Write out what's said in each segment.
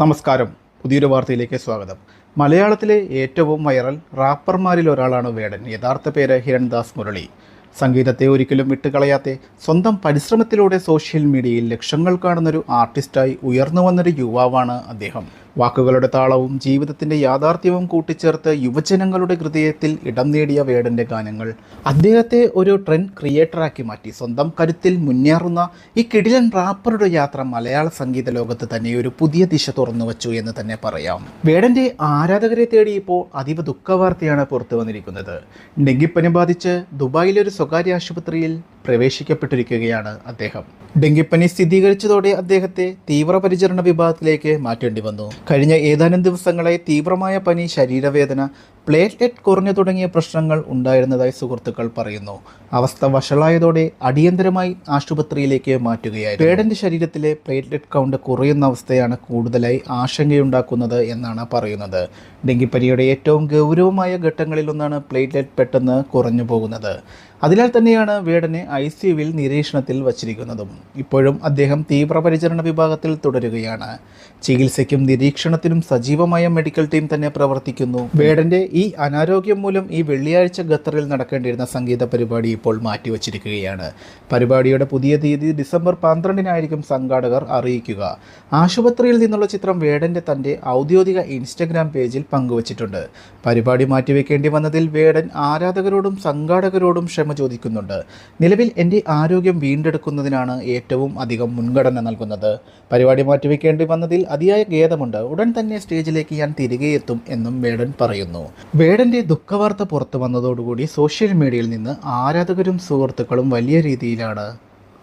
നമസ്കാരം. പുതിയൊരു വാർത്തയിലേക്ക് സ്വാഗതം. മലയാളത്തിലെ ഏറ്റവും വൈറൽ റാപ്പർമാരിൽ ഒരാളാണ് വേടൻ. യഥാർത്ഥ പേര് ഹിരൺദാസ് മുരളി. സംഗീതത്തെ ഒരിക്കലും വിട്ടുകളയാത്ത സ്വന്തം പരിശ്രമത്തിലൂടെ സോഷ്യൽ മീഡിയയിൽ ലക്ഷങ്ങൾ കാണുന്നൊരു ആർട്ടിസ്റ്റായി ഉയർന്നു വന്നൊരു യുവാവാണ് അദ്ദേഹം. വാക്കുകളുടെ താളവും ജീവിതത്തിന്റെ യാഥാർത്ഥ്യവും കൂട്ടിച്ചേർത്ത് യുവജനങ്ങളുടെ ഹൃദയത്തിൽ ഇടം നേടിയ വേടന്റെ ഗാനങ്ങൾ. അദ്ദേഹത്തെ ഒരു ട്രെൻഡ് ക്രിയേറ്ററാക്കി മാറ്റി. സ്വന്തം കരുത്തിൽ മുന്നേറുന്ന ഈ കിടിലൻ റാപ്പറുടെ യാത്ര മലയാള സംഗീത ലോകത്ത് തന്നെ ഒരു പുതിയ ദിശ തുറന്നു വച്ചു എന്ന് തന്നെ പറയാം. വേടന്റെ ആരാധകരെ തേടി ഇപ്പോൾ അതീവ ദുഃഖവാർത്തയാണ് പുറത്തു വന്നിരിക്കുന്നത്. ഡെങ്കിപ്പനി ബാധിച്ച് ദുബായിലെ ഒരു സ്വകാര്യ ആശുപത്രിയിൽ പ്രവേശിക്കപ്പെട്ടിരിക്കുകയാണ് അദ്ദേഹം. ഡെങ്കിപ്പനി സ്ഥിരീകരിച്ചതോടെ അദ്ദേഹത്തെ തീവ്രപരിചരണ വിഭാഗത്തിലേക്ക് മാറ്റേണ്ടി വന്നു. കഴിഞ്ഞ ഏതാനും ദിവസങ്ങളായി തീവ്രമായ പനി ശരീരവേദന പ്ലേറ്റ്ലെറ്റ് കുറഞ്ഞു തുടങ്ങിയ പ്രശ്നങ്ങൾ ഉണ്ടായിരുന്നതായി സുഹൃത്തുക്കൾ പറയുന്നു. അവസ്ഥ വഷളായതോടെ അടിയന്തരമായി ആശുപത്രിയിലേക്ക് മാറ്റുകയായി പേടന്റെ ശരീരത്തിലെ പ്ലേറ്റ്ലെറ്റ് കൗണ്ട് കുറയുന്ന അവസ്ഥയാണ് കൂടുതലായി ആശങ്കയുണ്ടാക്കുന്നത് എന്നാണ് പറയുന്നത്. ഡെങ്കിപ്പനിയുടെ ഏറ്റവും ഗൗരവമായ ഘട്ടങ്ങളിലൊന്നാണ് പ്ലേറ്റ്ലെറ്റ് പെട്ടെന്ന് കുറഞ്ഞു പോകുന്നത്. അതിനാൽ തന്നെയാണ് വേടനെ ഐ സി നിരീക്ഷണത്തിൽ വച്ചിരിക്കുന്നതും. ഇപ്പോഴും അദ്ദേഹം തീവ്രപരിചരണ വിഭാഗത്തിൽ തുടരുകയാണ്. ചികിത്സയ്ക്കും നിരീക്ഷണത്തിനും സജീവമായ മെഡിക്കൽ ടീം തന്നെ പ്രവർത്തിക്കുന്നു. വേടന്റെ ഈ അനാരോഗ്യം മൂലം ഈ വെള്ളിയാഴ്ച ഖത്തറിൽ നടക്കേണ്ടിയിരുന്ന സംഗീത പരിപാടി ഇപ്പോൾ മാറ്റിവച്ചിരിക്കുകയാണ്. പരിപാടിയുടെ പുതിയ തീയതി ഡിസംബർ പന്ത്രണ്ടിനായിരിക്കും സംഘാടകർ അറിയിക്കുക. ആശുപത്രിയിൽ നിന്നുള്ള ചിത്രം വേടന്റെ തന്റെ ഔദ്യോഗിക ഇൻസ്റ്റഗ്രാം പേജിൽ പങ്കുവച്ചിട്ടുണ്ട്. പരിപാടി മാറ്റിവെക്കേണ്ടി വന്നതിൽ വേടൻ ആരാധകരോടും സംഘാടകരോടും ക്ഷമ ചോദിക്കുന്നുണ്ട്. നിലവിൽ എന്റെ ആരോഗ്യം വീണ്ടെടുക്കുന്നതിനാണ് ഏറ്റവും അധികം മുൻഗണന നൽകുന്നത്. പരിപാടി മാറ്റിവെക്കേണ്ടി വന്നതിൽ അതിയായ ഖേദമുണ്ട്. ഉടൻ തന്നെ സ്റ്റേജിലേക്ക് ഞാൻ തിരികെ എത്തും എന്നും വേടൻ പറയുന്നു. വേടന്റെ ദുഃഖവാർത്ത പുറത്തു വന്നതോടുകൂടി സോഷ്യൽ മീഡിയയിൽ നിന്ന് ആരാധകരും സുഹൃത്തുക്കളും വലിയ രീതിയിലാണ്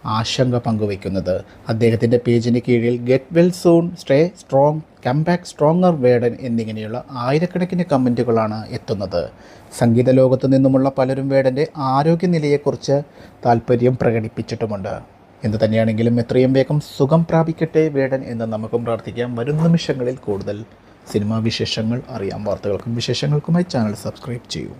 ആശങ്ക പങ്കുവയ്ക്കുന്നത്. അദ്ദേഹത്തിന്റെ പേജിന് കീഴിൽ get well soon stay strong come back stronger Vedan എന്നിങ്ങനെയുള്ള ആയിരക്കണക്കിന് കമന്റുകളാണ് എത്തുന്നത്. സംഗീത ലോകത്തു നിന്നുമുള്ള പലരും വേടന്റെ ആരോഗ്യനിലയെക്കുറിച്ച് താല്പര്യം പ്രകടിപ്പിച്ചിട്ടുമുണ്ട്. എന്തു തന്നെയാണെങ്കിലും എത്രയും വേഗം സുഖം പ്രാപിക്കട്ടെ വേടൻ എന്ന് നമുക്കും പ്രാർത്ഥിക്കാം. വരും നിമിഷങ്ങളിൽ കൂടുതൽ സിനിമാ വിശേഷങ്ങൾ അറിയാം വാർത്തകൾക്കും വിശേഷങ്ങൾക്കുമായി ചാനൽ സബ്സ്ക്രൈബ് ചെയ്യൂ.